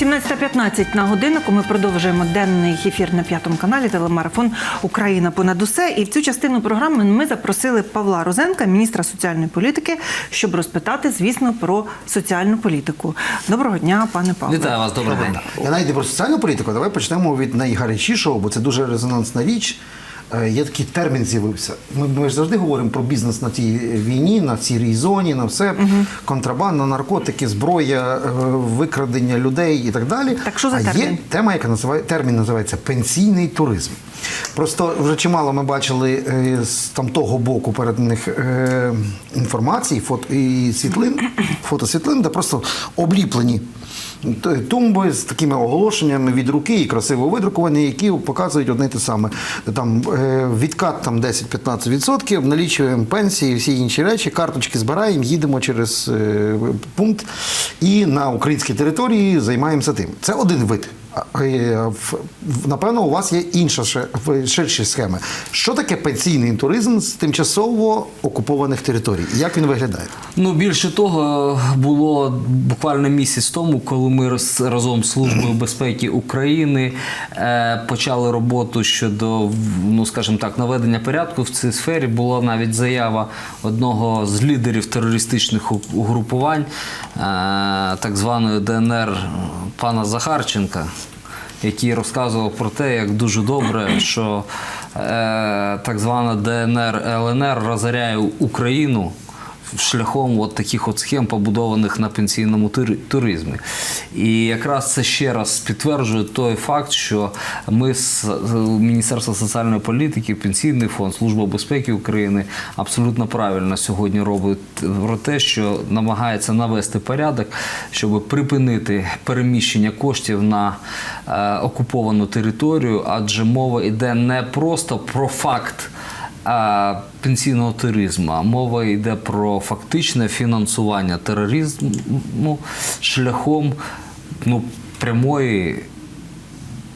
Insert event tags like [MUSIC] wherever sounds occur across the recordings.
17.15 на годиннику. Ми продовжуємо денний ефір на п'ятому каналі телемарафон Україна понад усе. І в цю частину програми ми запросили Павла Розенка, міністра соціальної політики, щоб розпитати, звісно, про соціальну політику. Доброго дня, пане Павле. Вітаю вас, добрий день. Я навіть про соціальну політику. Давай почнемо від найгарячішого, бо це дуже резонансна річ. Е, Є такий термін з'явився. Ми, ми ж завжди говоримо про бізнес на тій війні, на сірій зоні, на все контрабанда, наркотики, зброя, е, викрадення людей і так далі. Так що за а термін? є тема, яка називає термін називається пенсійний туризм. Просто вже чимало ми бачили е, з там того боку переданих е, інформацій, фото і світлин, фотосвітлин, де просто обліплені тумби з такими оголошеннями від руки і красиво видруковані, які показують одне те саме. Там е, відкат там 10-15%, налічуємо пенсії, всі інші речі, карточки збираємо, їдемо через е, пункт і на українській території займаємося тим. Це один вид. Е, Напевно, у вас є інша ширші схеми. Що таке пенсійний туризм з тимчасово окупованих територій? Як він виглядає? Ну більше того, було буквально місяць тому, коли ми разом з службою безпеки України е, почали роботу щодо ну скажімо так, наведення порядку в цій сфері. Була навіть заява одного з лідерів терористичних угрупувань, е, так званої ДНР пана Захарченка. Який розказував про те, як дуже добре, що е, так звана ДНР ЛНР розоряє Україну шляхом от таких от схем, побудованих на пенсійному тури- туризмі. І якраз це ще раз підтверджує той факт, що ми з Міністерства соціальної політики, Пенсійний фонд, Служба безпеки України абсолютно правильно сьогодні робить про те, що намагається навести порядок, щоб припинити переміщення коштів на е, окуповану територію, адже мова йде не просто про факт пенсійного тероризму. Мова йде про фактичне фінансування тероризму шляхом ну, прямої.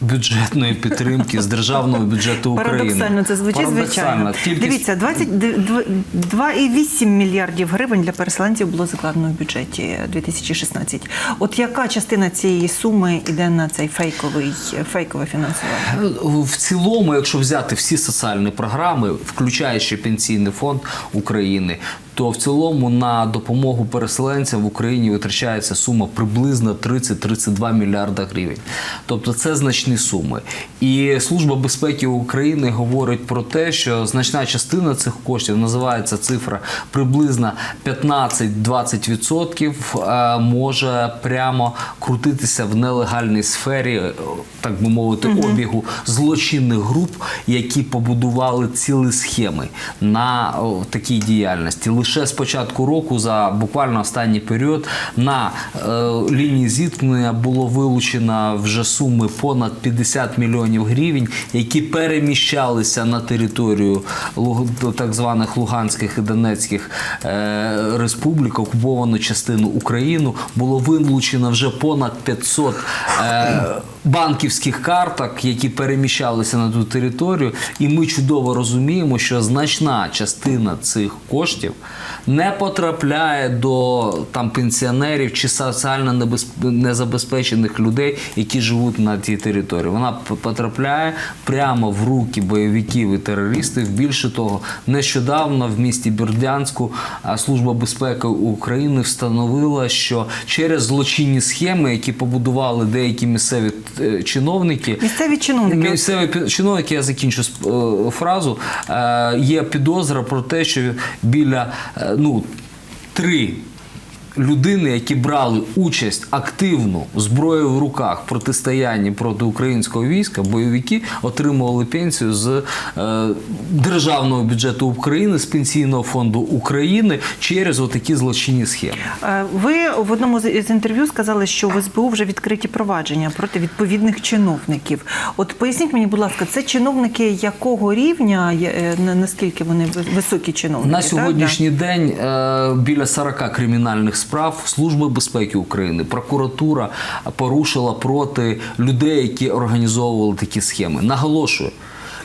Бюджетної підтримки з державного бюджету України. Парадоксально це звучить Парадоксально. звичайно. Кількість- Дивіться, 22,8 мільярдів гривень для переселенців було закладено в бюджеті 2016. От яка частина цієї суми йде на цей фейковий фейкове фінансування? В цілому, якщо взяти всі соціальні програми, включаючи пенсійний фонд України, то в цілому на допомогу переселенцям в Україні витрачається сума приблизно 30-32 мільярда гривень. Тобто це значні суми. І Служба безпеки України говорить про те, що значна частина цих коштів називається цифра приблизно 15-20% е, може прямо крутитися в нелегальній сфері, е, так би мовити, обігу злочинних груп, які побудували цілі схеми на такій діяльності. Лише з початку року, за буквально останній період, на е, лінії зіткнення було вилучено вже суми понад 50 мільйонів гривень, які переміщалися на територію так званих Луганських і Донецьких е, республік, окуповану частину України. Було вилучено вже понад 500 е, банківських карток, які переміщалися на ту територію. І ми чудово розуміємо, що значна частина цих коштів не потрапляє до там пенсіонерів чи соціально незабезпечених людей, які живуть на тій території. Вона потрапляє прямо в руки бойовиків і терористів. Більше того, нещодавно в місті Бердянську Служба безпеки України встановила, що через злочинні схеми, які побудували деякі місцеві е, чиновники, Місцеві чиновники. Місцеві чиновники, я закінчу е, фразу. Е, Є підозра про те, що біля ну, три людини, які брали участь активну зброєю в руках протистоянні проти українського війська, бойовики отримували пенсію з е, державного бюджету України, з пенсійного фонду України через отакі злочинні схеми. Е, Ви в одному з інтерв'ю сказали, що в СБУ вже відкриті провадження проти відповідних чиновників. От поясніть мені, будь ласка, це чиновники якого рівня, е, наскільки вони високі чиновники? На так? сьогоднішній день е, біля 40 кримінальних справ Служби безпеки України, прокуратура порушила проти людей, які організовували такі схеми. Наголошую.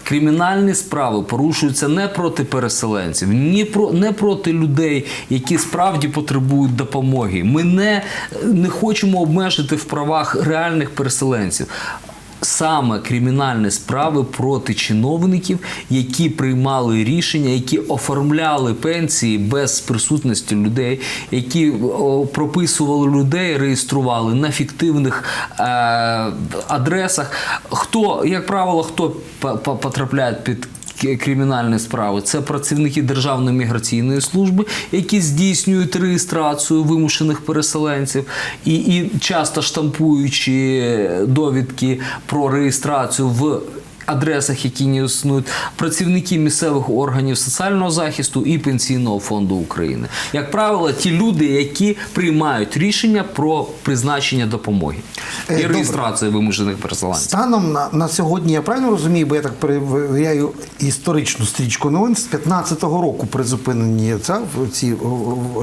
кримінальні справи порушуються не проти переселенців, ні про не проти людей, які справді потребують допомоги. Ми не, не хочемо обмежити в правах реальних переселенців. Саме кримінальні справи проти чиновників, які приймали рішення, які оформляли пенсії без присутності людей, які прописували людей, реєстрували на фіктивних е, адресах. Хто, як правило, хто по- по- потрапляє під к- кримінальні справи. Це працівники Державної міграційної служби, які здійснюють реєстрацію вимушених переселенців і, і часто штампуючи довідки про реєстрацію в. Адресах, які не існують, працівники місцевих органів соціального захисту і пенсійного фонду України, як правило, ті люди, які приймають рішення про призначення допомоги Е, і добре. реєстрацію вимушених переселенців. Станом на, на сьогодні, я правильно розумію, бо я так перевіряю історичну стрічку новин, з 15-го року призупинені в- ці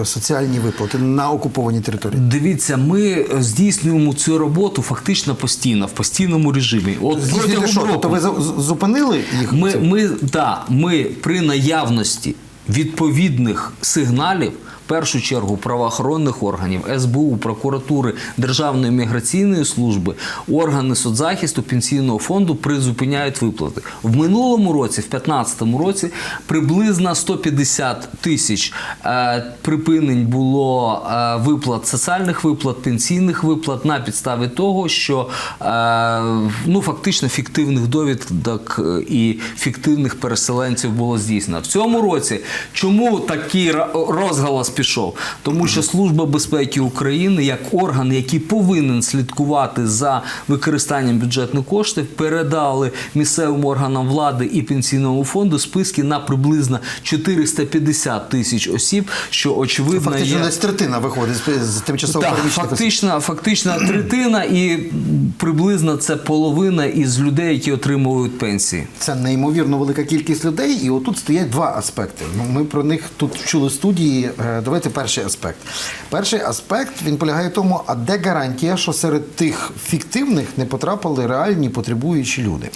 соціальні виплати на окупованій території. Дивіться, ми здійснюємо цю роботу фактично постійно, в постійному режимі. От Здійснюєте протягом що? року Тобто ви зупинили їх? ми, ми, да, ми при наявності відповідних сигналів. Першу чергу правоохоронних органів, СБУ, прокуратури, Державної міграційної служби, органи соцзахисту, пенсійного фонду призупиняють виплати. В минулому році, в 2015 році, приблизно 150 тисяч е, припинень було е, виплат соціальних виплат, пенсійних виплат на підставі того, що е, ну фактично фіктивних довідок і фіктивних переселенців було здійснено. В цьому році чому такий розголос пішов? Тому що Служба безпеки України, як орган, який повинен слідкувати за використанням бюджетних коштів, передали місцевим органам влади і пенсійному фонду списки на приблизно 450 тисяч осіб, що очевидно Фактично є... десь третина виходить з, тимчасово Так, фактично, фактично третина і приблизно це половина із людей, які отримують пенсії. Це неймовірно велика кількість людей, і отут стоять два аспекти. Ну, Ми про них тут чули в студії. Давайте перший аспект. Перший аспект він полягає в тому, а де гарантія, що серед тих фіктивних не потрапили реальні потребуючі люди?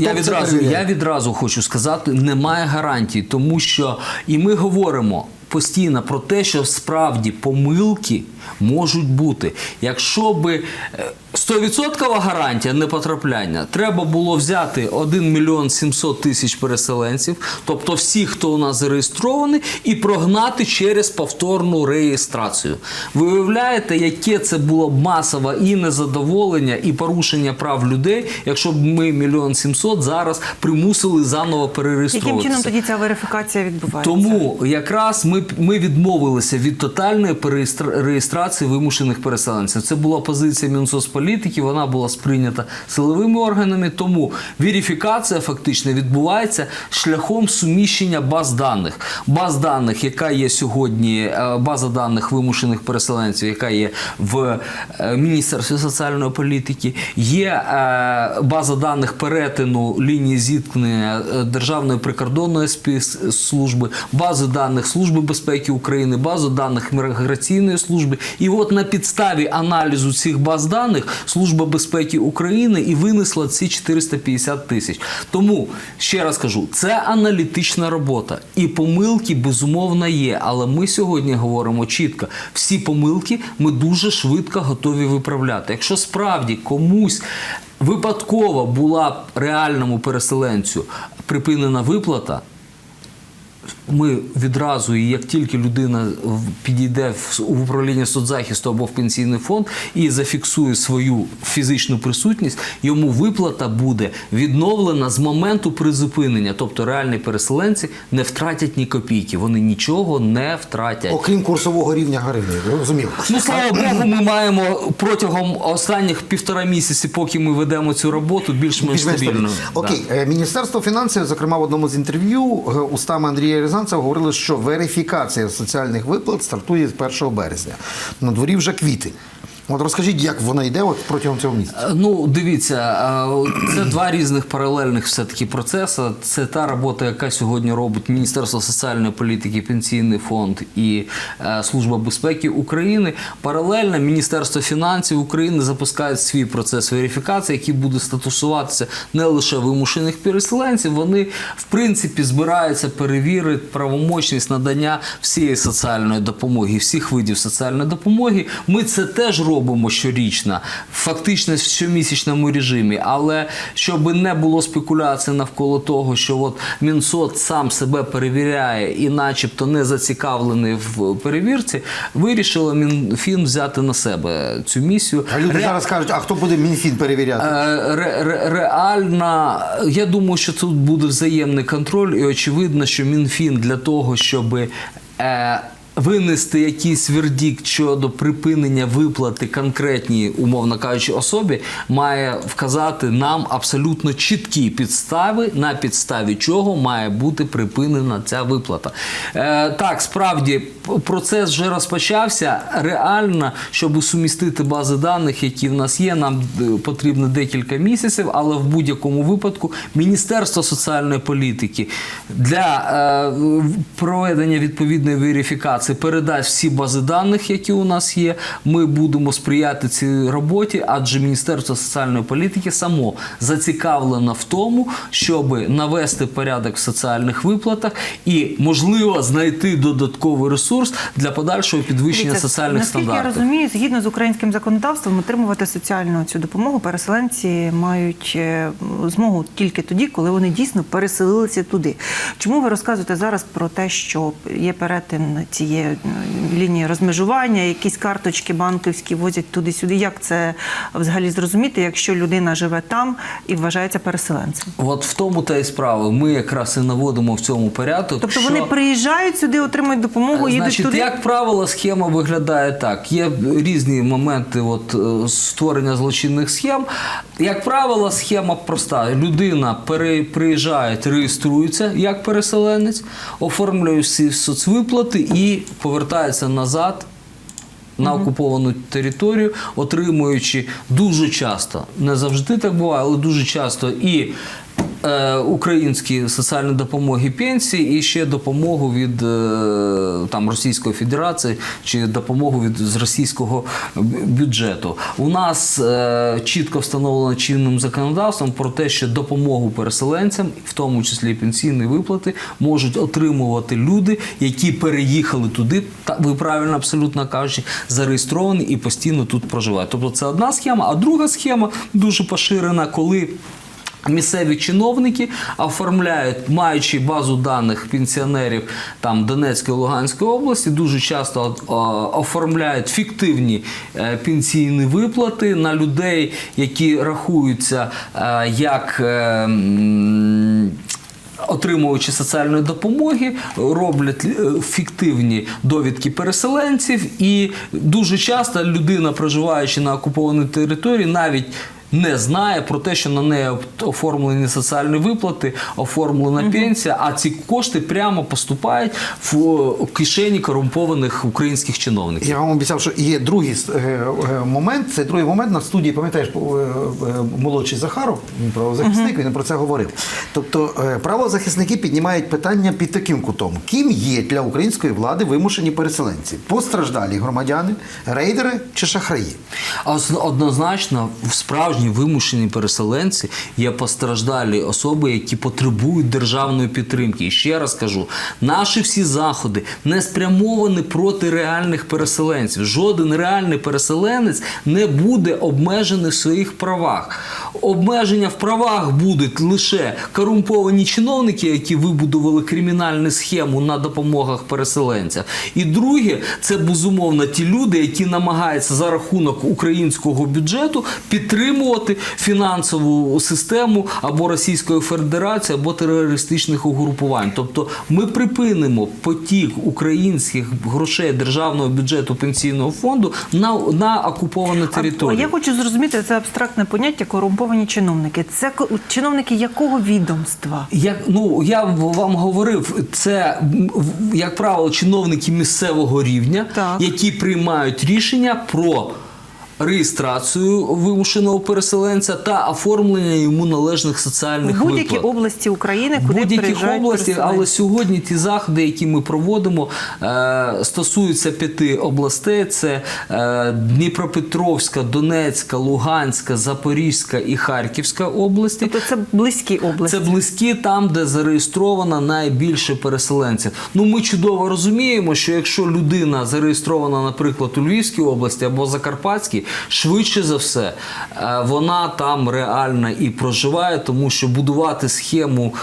Я відразу, я відразу хочу сказати, немає гарантій, тому що і ми говоримо. Постійно про те, що справді помилки можуть бути. Якщо би е, 100% гарантія непотрапляння, треба було взяти 1 мільйон 700 тисяч переселенців, тобто всі, хто у нас зареєстрований, і прогнати через повторну реєстрацію. Ви уявляєте, яке це було б масове і незадоволення, і порушення прав людей, якщо б ми мільйон сімсот зараз примусили заново Яким перереєструватися. чином тоді ця верифікація відбувається? Тому якраз ми, ми відмовилися від тотальної реєстрації вимушених переселенців. Це була позиція Мінсоцполітики, вона була сприйнята силовими органами. Тому верифікація фактично відбувається шляхом суміщення баз даних. Баз даних, яка є сьогодні, е, база даних вимушених переселенців, яка є в е, Міністерстві соціальної політики, є е, база даних перетину лінії зіткнення Державної прикордонної спецслужби, бази даних Служби безпеки України, базу даних міграційної служби. І от на підставі аналізу цих баз даних Служба безпеки України і винесла ці 450 тисяч. Тому ще раз кажу, це аналітична робота, і помилки безумовно є. Але ми сьогодні говоримо чітко: всі помилки ми дуже швидко готові виправляти. Якщо справді комусь випадково була реальному переселенцю припинена виплата. Ми відразу, і як тільки людина підійде в, управління соцзахисту або в пенсійний фонд і зафіксує свою фізичну присутність, йому виплата буде відновлена з моменту призупинення. Тобто реальні переселенці не втратять ні копійки, вони нічого не втратять. Окрім курсового рівня гривні, розуміло. Ну, слава Богу, ми маємо протягом останніх півтора місяці, поки ми ведемо цю роботу, більш-менш Більш-менш стабільно. Окей, Е, Міністерство фінансів, зокрема в одному з інтерв'ю, е, устами Андрія Рязанцева говорили, що верифікація соціальних виплат стартує з 1 березня. На дворі вже квітень. От розкажіть, як вона йде от протягом цього місяця? Е, Ну, дивіться, е, це два різних паралельних все-таки процеси. Це та робота, яка сьогодні робить Міністерство соціальної політики, Пенсійний фонд і е, Служба безпеки України. Паралельно Міністерство фінансів України запускає свій процес верифікації, який буде статусуватися не лише вимушених переселенців. Вони, в принципі, збираються перевірити правомочність надання всієї соціальної допомоги, всіх видів соціальної допомоги. Ми це теж робимо щорічно, фактично в щомісячному режимі. Але щоб не було спекуляцій навколо того, що от Мінсоц сам себе перевіряє і, начебто, не зацікавлений в перевірці, вирішило Мінфін взяти на себе цю місію. А люди Ре- зараз кажуть, а хто буде Мінфін перевіряти? Е, ре- ре- Реально, я думаю, що тут буде взаємний контроль, і очевидно, що Мінфін для того, щоб е, винести якийсь вердикт щодо припинення виплати конкретній, умовно кажучи, особі, має вказати нам абсолютно чіткі підстави, на підставі чого має бути припинена ця виплата. Е, так, справді процес вже розпочався. Реально, щоб сумістити бази даних, які в нас є, нам е, потрібно декілька місяців, але в будь-якому випадку Міністерство соціальної політики для е, проведення відповідної верифікації передасть всі бази даних, які у нас є. Ми будемо сприяти цій роботі, адже Міністерство соціальної політики само зацікавлено в тому, щоб навести порядок в соціальних виплатах і, можливо, знайти додатковий ресурс для подальшого підвищення Дивіться, соціальних наскільки стандартів. я розумію, згідно з українським законодавством, отримувати соціальну цю допомогу переселенці мають е, змогу тільки тоді, коли вони дійсно переселилися туди. Чому ви розказуєте зараз про те, що є перетин цієї е, лінії розмежування, якісь карточки банківські возять туди-сюди? Як це взагалі зрозуміти, якщо людина живе там і вважається переселенцем? От в тому та й справа. Ми якраз і наводимо в цьому порядок. Тобто що... вони приїжджають сюди, отримують допомогу, їдуть Значить, туди. як правило, схема виглядає так. Є різні моменти от, е, створення злочинних схем. Як правило, схема проста. Людина приїжджає, реєструється як переселенець, оформлює всі соцвиплати і повертається назад. На окуповану територію, отримуючи дуже часто, не завжди так буває, але дуже часто і українські соціальні допомоги пенсії, і ще допомогу від е, там, Російської Федерації чи допомогу від з російського бюджету. У нас е, чітко встановлено чинним законодавством про те, що допомогу переселенцям, в тому числі пенсійні виплати, можуть отримувати люди, які переїхали туди. Та ви правильно абсолютно кажучи, зареєстровані і постійно тут проживають. Тобто це одна схема, а друга схема дуже поширена, коли. Місцеві чиновники оформляють, маючи базу даних пенсіонерів там Донецької Луганської області, дуже часто оформляють фіктивні е, пенсійні виплати на людей, які рахуються е, як. е, Отримуючи соціальної допомоги, роблять е, фіктивні довідки переселенців, і дуже часто людина, проживаючи на окупованій території, навіть не знає про те, що на неї оформлені соціальні виплати, оформлена пенсія, а ці кошти прямо поступають в кишені корумпованих українських чиновників. Я вам обіцяв, що є другий е, е, момент. Цей другий момент на студії, пам'ятаєш, е, молодший Захаров, він правозахисник, він про це говорив. Тобто правозахисники піднімають питання під таким кутом: ким є для української влади вимушені переселенці? Постраждалі громадяни, рейдери чи шахраї? Однозначно, в справжні вимушені переселенці є постраждалі особи, які потребують державної підтримки. І ще раз кажу: наші всі заходи не спрямовані проти реальних переселенців. Жоден реальний переселенець не буде обмежений в своїх правах. Обмеження в правах будуть лише корумповані чиновники, які вибудували кримінальну схему на допомогах переселенцям. І друге, це безумовно ті люди, які намагаються за рахунок українського бюджету підтримувати фінансову систему або Російської Федерації, або терористичних угрупувань. Тобто ми припинимо потік українських грошей державного бюджету пенсійного фонду на, на окуповані А я хочу зрозуміти це абстрактне поняття корумповані чиновники. Це чиновники якого відомства? Як ну я вам говорив, це як правило чиновники місцевого рівня, Так. які приймають рішення про реєстрацію вимушеного переселенця та оформлення йому належних соціальних В будь-якій області України, куди будь-яких областях, але сьогодні ті заходи, які ми проводимо, е, стосуються п'яти областей: це е, Дніпропетровська, Донецька, Луганська, Запорізька і Харківська області. Тобто це близькі області. Це близькі там, де зареєстровано найбільше переселенців. Ну ми чудово розуміємо, що якщо людина зареєстрована, наприклад, у Львівській області або Закарпатській, швидше за все е, вона там реально і проживає, тому що будувати схему,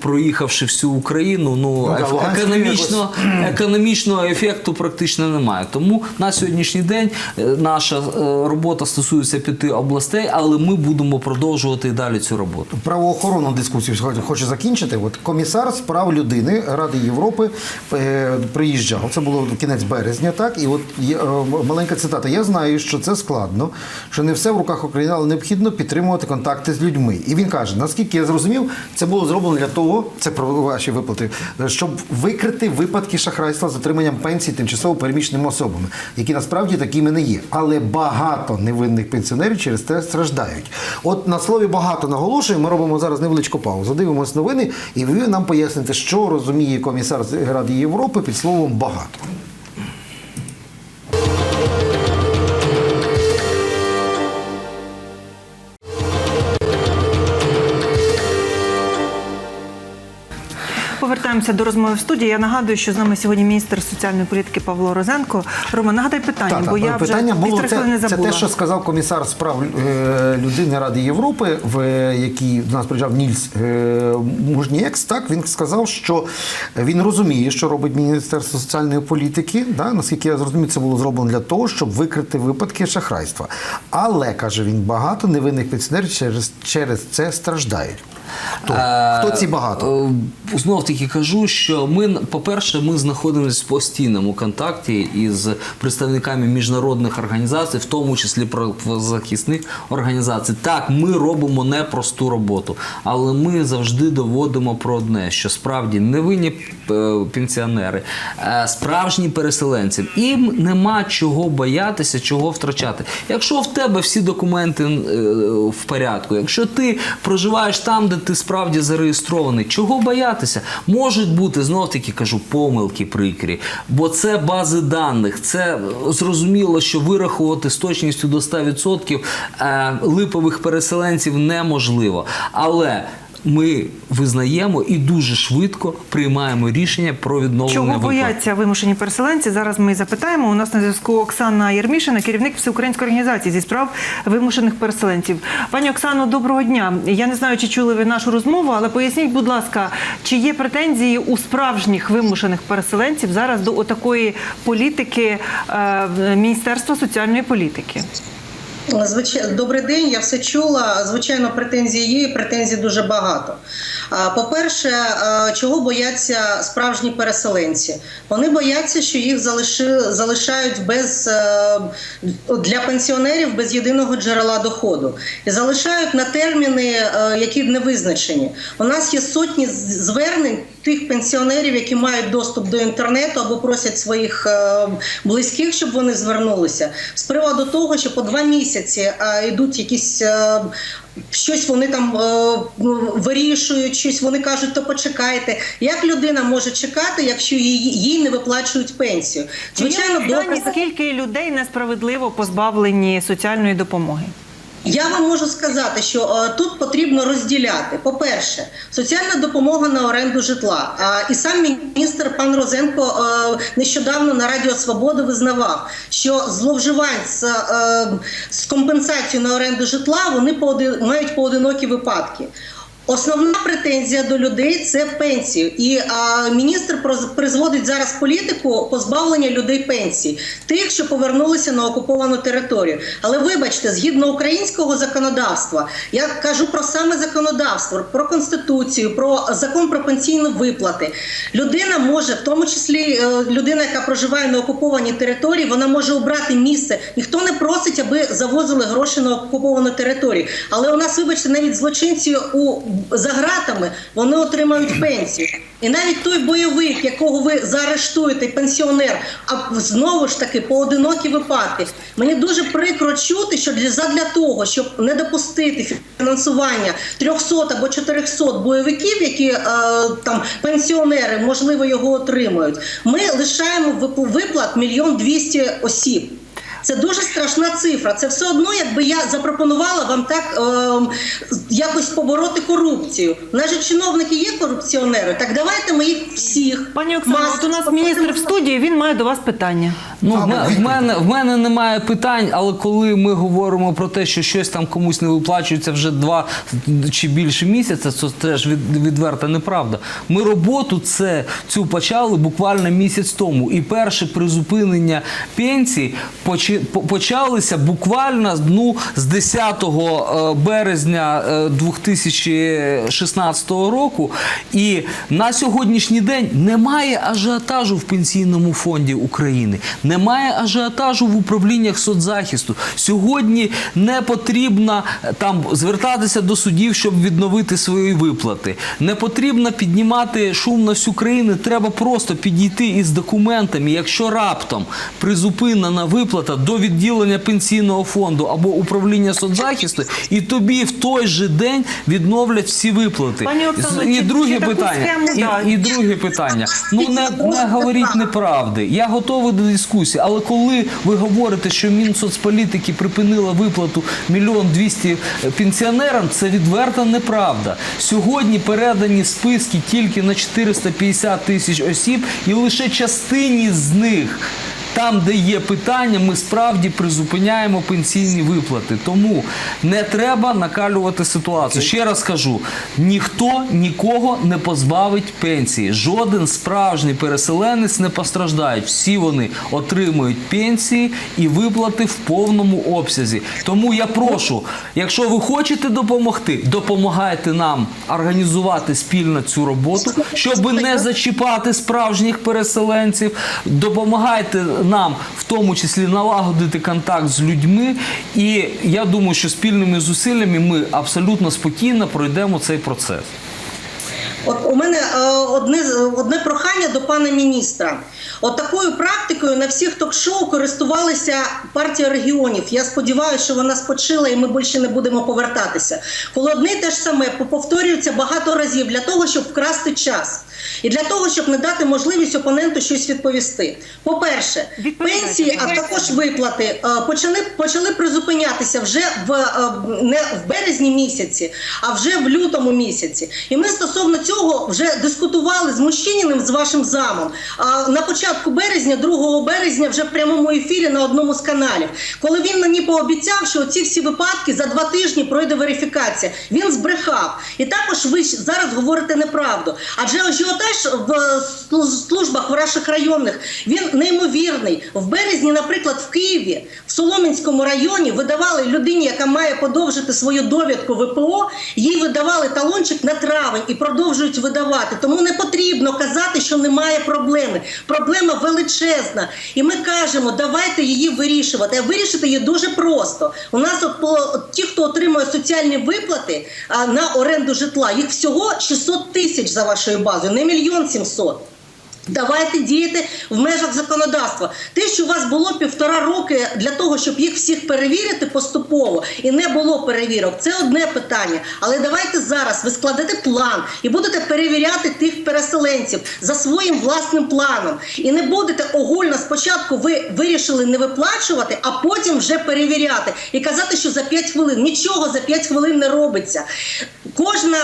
проїхавши всю Україну, ну да, економічно, [CLEARS THROAT] економічного ефекту практично немає. Тому на сьогоднішній день е, наша е, робота стосується п'яти областей, але ми будемо продовжувати і далі цю роботу. Правоохоронну дискусію хочу закінчити. От комісар з прав людини Ради Європи приїжджав. Це було кінець березня, так і от маленька цитата. Я знаю, що це складно, що не все в руках України, але необхідно підтримувати контакти з людьми. І він каже: наскільки я зрозумів, це було зроблено для того, це про ваші виплати, щоб викрити випадки шахрайства з отриманням пенсій тимчасово переміщеними особами, які насправді такими не є. Але багато невинних пенсіонерів через це страждають. От на слові багато наголошую. Ми робимо зараз невеличку паузу. Дивимось новини, і ви нам поясните, що розуміє комісар Ради Європи під словом багато. Повертаємося до розмови в студії. Я нагадую, що з нами сьогодні міністр соціальної політики Павло Розенко. Рома, нагадай питання, Так, бо так, я питання вже було це, хвилини це те, що сказав комісар з прав е, людини Ради Європи, в який до нас приїжджав Нільс е, Мужніекс. Так він сказав, що він розуміє, що робить Міністерство соціальної політики. Да, наскільки я зрозумів, це було зроблено для того, щоб викрити випадки шахрайства. Але каже він, багато невинних пенсіонерів через, через це страждають. Хто, Хто ці багато? Знов таки кажу, що ми, по-перше, ми знаходимося в постійному контакті із представниками міжнародних організацій, в тому числі правозахисних організацій. Так, ми робимо непросту роботу, але ми завжди доводимо про одне, що справді невинні е, пенсіонери, е, справжні переселенці, їм нема чого боятися, чого втрачати. Якщо в тебе всі документи е, в порядку, якщо ти проживаєш там, де ти справді зареєстрований, чого боятися? Можуть бути знов таки кажу помилки прикрі, бо це бази даних. Це е, зрозуміло, що вирахувати з точністю до 100% е, липових переселенців неможливо. Але ми визнаємо і дуже швидко приймаємо рішення про відновлення Чого бояться вимушені переселенці? Зараз ми запитаємо. У нас на зв'язку Оксана Єрмішина, керівник всеукраїнської організації зі справ вимушених переселенців. Пані Оксано, доброго дня. Я не знаю, чи чули ви нашу розмову, але поясніть, будь ласка, чи є претензії у справжніх вимушених переселенців зараз до такої політики е, Міністерства соціальної політики? Звичайно, добрий день. Я все чула. Звичайно, претензії є, і претензій дуже багато. По-перше, чого бояться справжні переселенці? Вони бояться, що їх залишають без е, для пенсіонерів без єдиного джерела доходу і залишають на терміни, е, які не визначені. У нас є сотні звернень тих пенсіонерів, які мають доступ до інтернету або просять своїх е, близьких, щоб вони звернулися з приводу того, що по два місяці е, йдуть якісь. е, Щось вони там е, ну, вирішують, щось вони кажуть, то почекайте. Як людина може чекати, якщо їй, їй не виплачують пенсію? Звичайно, добре. скільки людей несправедливо позбавлені соціальної допомоги? Я вам можу сказати, що е, тут потрібно розділяти. По-перше, соціальна допомога на оренду житла. І сам міністр пан Розенко е, нещодавно на Радіо Свобода визнавав, що зловживань з, е, компенсацією на оренду житла вони мають поодинокі випадки. Основна претензія до людей це пенсії, і а, міністр призводить зараз політику позбавлення людей пенсій, тих, що повернулися на окуповану територію. Але вибачте, згідно українського законодавства, я кажу про саме законодавство, про конституцію, про закон про пенсійні виплати. Людина може, в тому числі е, людина, яка проживає на окупованій території, вона може обрати місце. Ніхто не просить, аби завозили гроші на окуповану територію. Але у нас, вибачте, навіть злочинці у за ґратами, вони отримають пенсію. І навіть той бойовик, якого ви заарештуєте, пенсіонер, а знову ж таки поодинокі випадки. Мені дуже прикро чути, що для задля того, щоб не допустити фінансування 300 або 400 бойовиків, які е, там пенсіонери можливо його отримують. Ми лишаємо вип- виплат мільйон двісті осіб. Це дуже страшна цифра. Це все одно, якби я запропонувала вам так ем, якось побороти корупцію. Наші чиновники є корупціонери. Так давайте ми їх всіх. Пані Оксано, масово от у нас міністр в студії, він має до вас питання. Ну, А, в, мене- в мене немає питань, але коли ми говоримо про те, що щось там комусь не виплачується вже два чи більше місяця, це теж від, відверта неправда. Ми роботу це цю почали буквально місяць тому. І перше призупинення пенсій почи, по- почалися буквально ну, з 10 е, березня е, 2016 року. І на сьогоднішній день немає ажіотажу в пенсійному фонді України, немає ажіотажу в управліннях соцзахисту. Сьогодні не потрібно е, там звертатися до судів, щоб відновити свої виплати. Не потрібно піднімати шум на всю країну. Треба просто підійти із документами. Якщо раптом призупинена виплата до відділення пенсійного фонду або управління соцзахисту, і тобі в той же день відновлять всі виплати. Пані і друге питання. І, і друге питання. Ну не, не говоріть неправди. Я готовий до дискусії, але коли ви говорите, що Мінсоцполітики припинила виплату мільйон двісті пенсіонерам, це відверта неправда. Сьогодні передані списки тільки на 450 тисяч осіб, і лише частині з них. Там, де є питання, ми справді призупиняємо пенсійні виплати. Тому не треба накалювати ситуацію. Ще раз кажу: ніхто нікого не позбавить пенсії. Жоден справжній переселенець не постраждає. Всі вони отримують пенсії і виплати в повному обсязі. Тому я прошу, якщо ви хочете допомогти, допомагайте нам організувати спільно цю роботу, щоб не зачіпати справжніх переселенців. Допомагайте нам, в тому числі, налагодити контакт з людьми. І я думаю, що спільними зусиллями ми абсолютно спокійно пройдемо цей процес. От у мене е, одне одне прохання до пана міністра. От такою практикою на всіх ток-шоу користувалися партія регіонів. Я сподіваюся, що вона спочила і ми більше не будемо повертатися. Коли одне і те ж саме повторюється багато разів для того, щоб вкрасти час. І для того, щоб не дати можливість опоненту щось відповісти. По-перше, пенсії, а також виплати е, почали, почали призупинятися вже в е, не в березні місяці, а вже в лютому місяці. І ми стосовно цього вже дискутували з Мужчиніним, з вашим замом. А на початку березня, 2 березня, вже в прямому ефірі на одному з каналів, коли він мені пообіцяв, що ці всі випадки за два тижні пройде верифікація. Він збрехав. І також ви зараз говорите неправду. Адже ажіотаж в е, служ- службах ваших районних він неймовірний. В березні, наприклад, в Києві, в Солом'янському районі видавали людині, яка має подовжити свою довідку ВПО, їй видавали талончик на травень і продовжують видавати. Тому не потрібно казати, що немає проблеми. Проблема величезна. І ми кажемо, давайте її вирішувати. А вирішити її дуже просто. У нас от по от ті, хто отримує соціальні виплати а, на оренду житла, їх всього 600 тисяч за вашою базою, не мільйон сімсот. Давайте діяти в межах законодавства. Те, що у вас було півтора роки для того, щоб їх всіх перевірити поступово, і не було перевірок, це одне питання. Але давайте зараз ви складете план і будете перевіряти тих переселенців за своїм власним планом. І не будете огульно спочатку ви вирішили не виплачувати, а потім вже перевіряти і казати, що за 5 хвилин нічого за 5 хвилин не робиться. Кожна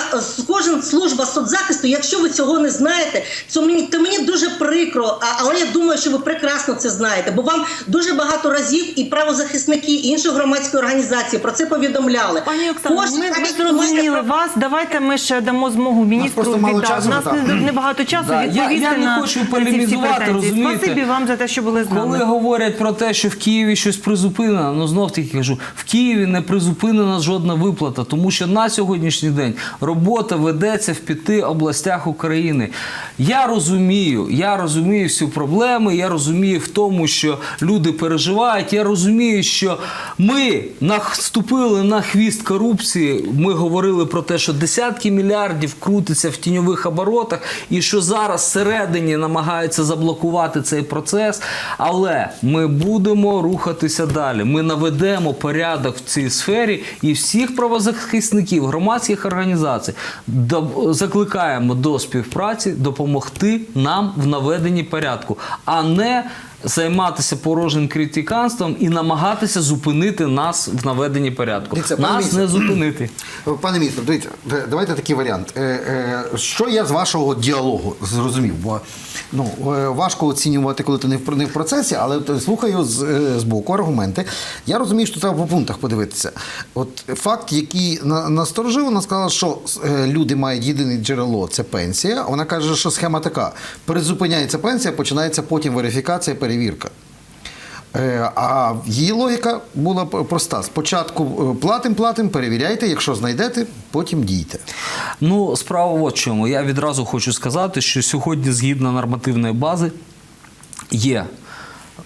кожна служба соцзахисту, якщо ви цього не знаєте, то мені то мені дуже прикро, а- але я думаю, що ви прекрасно це знаєте, бо вам дуже багато разів і правозахисники, і інші громадські організації про це повідомляли. Пані Кожен ми, ми зрозуміли вас. Давайте ми ще дамо змогу міністру. часу, У нас не- небагато часу Да, відповісти я не на, хочу ці всі полемізувати, претензії. розумієте? Спасибі вам за те, що були з Коли говорять про те, що в Києві щось призупинено, ну знов таки кажу, в Києві не призупинена жодна виплата, тому що на сьогоднішній день. день. Робота ведеться в п'яти областях України. Я розумію, я розумію всю проблеми, я розумію в тому, що люди переживають. Я розумію, що ми наступили на хвіст корупції. Ми говорили про те, що десятки мільярдів крутиться в тіньових оборотах, і що зараз всередині намагаються заблокувати цей процес. Але ми будемо рухатися далі. Ми наведемо порядок в цій сфері і всіх правозахисників, громадських організацій закликаємо до співпраці допомогти нам в наведенні порядку, а не займатися порожнім критиканством і намагатися зупинити нас в наведенні порядку. Дивіться, пане Нас міністре. не зупинити. [CLEARS THROAT] Пане міністр, дивіться, давайте такий варіант. Е, е, Що я з вашого діалогу зрозумів? Бо ну, е, важко оцінювати, коли ти не в, процесі, але слухаю з, е, боку аргументи. Я розумію, що треба по пунктах подивитися. От факт, який насторожив, вона сказала, що е, люди мають єдине джерело це пенсія. Вона каже, що схема така: призупиняється пенсія, починається потім верифікація, перевірка. Е, А її логіка була проста: спочатку е, платим, платим, перевіряйте, якщо знайдете, потім дійте. Ну, справа в чому. Я відразу хочу сказати, що сьогодні, згідно нормативної бази, є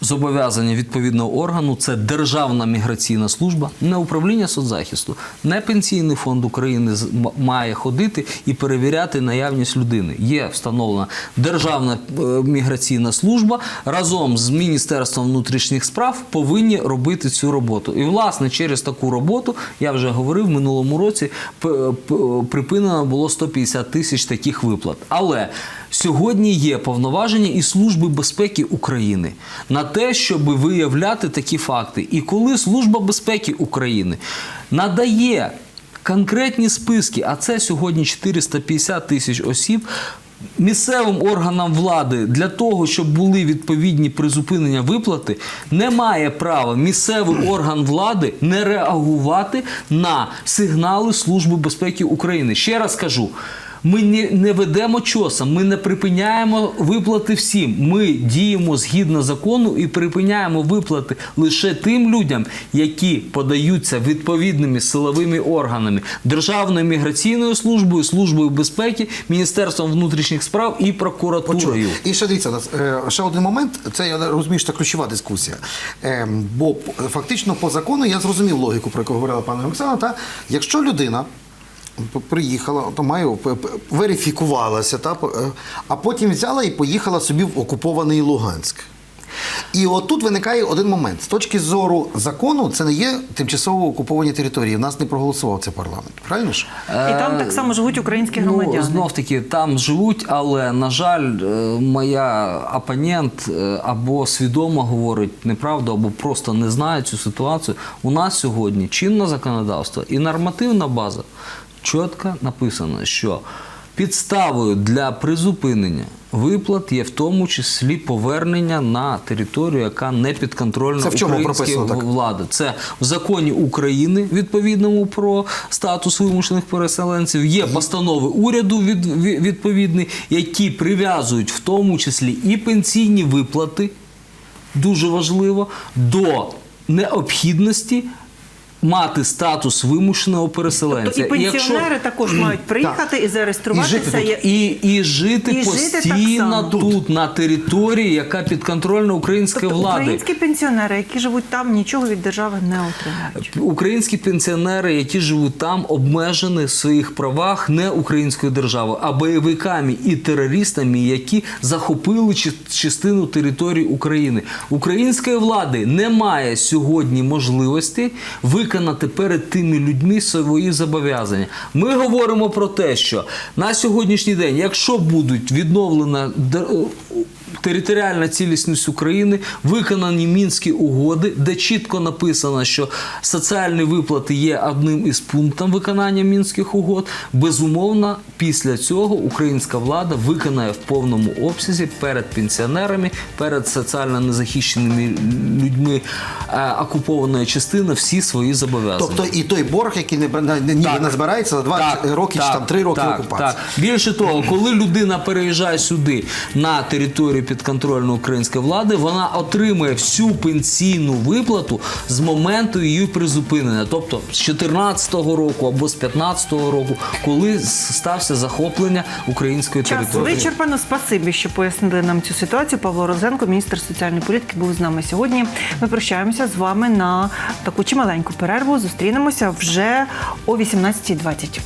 зобов'язання відповідного органу це Державна міграційна служба, не управління соцзахисту, не пенсійний фонд України має ходити і перевіряти наявність людини. Є встановлена Державна е, міграційна служба разом з Міністерством внутрішніх справ повинні робити цю роботу. І власне через таку роботу я вже говорив в минулому році припинено було 150 тисяч таких виплат. Але Сьогодні є повноваження і Служби безпеки України на те, щоб виявляти такі факти. І коли Служба безпеки України надає конкретні списки, а це сьогодні 450 тисяч осіб. Місцевим органам влади для того, щоб були відповідні призупинення виплати, не має права місцевий орган влади не реагувати на сигнали Служби безпеки України. Ще раз кажу. Ми не, не ведемо чоса, ми не припиняємо виплати всім. Ми діємо згідно закону і припиняємо виплати лише тим людям, які подаються відповідними силовими органами Державною міграційною службою, службою безпеки, Міністерством внутрішніх справ і прокуратурою. І ще дивіться, е, ще один момент, це я розумію, що це ключова дискусія. Е, Бо фактично по закону я зрозумів логіку, про яку говорила пані Оксана. Та якщо людина приїхала, то п- верифікувалася, та, е, а потім взяла і поїхала собі в окупований Луганськ. І от тут виникає один момент. З точки зору закону, це не є тимчасово окуповані території. В нас не проголосував цей парламент. Правильно ж? І там так само живуть українські громадяни. Ну, знов таки, там живуть, але на жаль, е, моя опонент е, або свідомо говорить неправду, або просто не знає цю ситуацію. У нас сьогодні чинне законодавство і нормативна база чітко написано, що підставою для призупинення виплат є в тому числі повернення на територію, яка не підконтрольна Це в чому українській прописано влади. Це в законі України відповідному про статус вимушених переселенців. Є постанови уряду від, від- відповідні, які прив'язують в тому числі і пенсійні виплати, дуже важливо, до необхідності. Мати статус вимушеного переселенця. Тобто і якщо- пенсіонери також мають приїхати і зареєструватися. І жити тут. І, і жити І постійно само. тут, на території, яка підконтрольна української Тобто влади. українські пенсіонери, які живуть там, нічого від держави не отримують. Українські пенсіонери, які живуть там, обмежені в своїх правах не українською державою, а бойовиками і терористами, які захопили частину території України. Української влади немає сьогодні можливості виконати перед тими людьми свої зобов'язання. Ми говоримо про те, що на сьогоднішній день, якщо будуть відновлена територіальна цілісність України, виконані мінські угоди, де чітко написано, що соціальні виплати є одним із пунктів виконання мінських угод. Безумовно, після цього українська влада виконає в повному обсязі перед пенсіонерами, перед соціально незахищеними людьми е, окупованої частини всі свої зобов'язання. Тобто і той борг, який не, не, не, ніби не збирається за 20 років чи там 3 роки так, окупації. Так. Більше того, коли людина переїжджає сюди на територію підконтрольна української влади, вона отримує всю пенсійну виплату з моменту її призупинення, тобто з 14-го року або з 15-го року, коли стався захоплення української Час території. вичерпано. Спасибі, що пояснили нам цю ситуацію. Павло Розенко, міністр соціальної політики, був з нами сьогодні. Ми прощаємося з вами на таку чималеньку перерву. Зустрінемося вже о 18.20.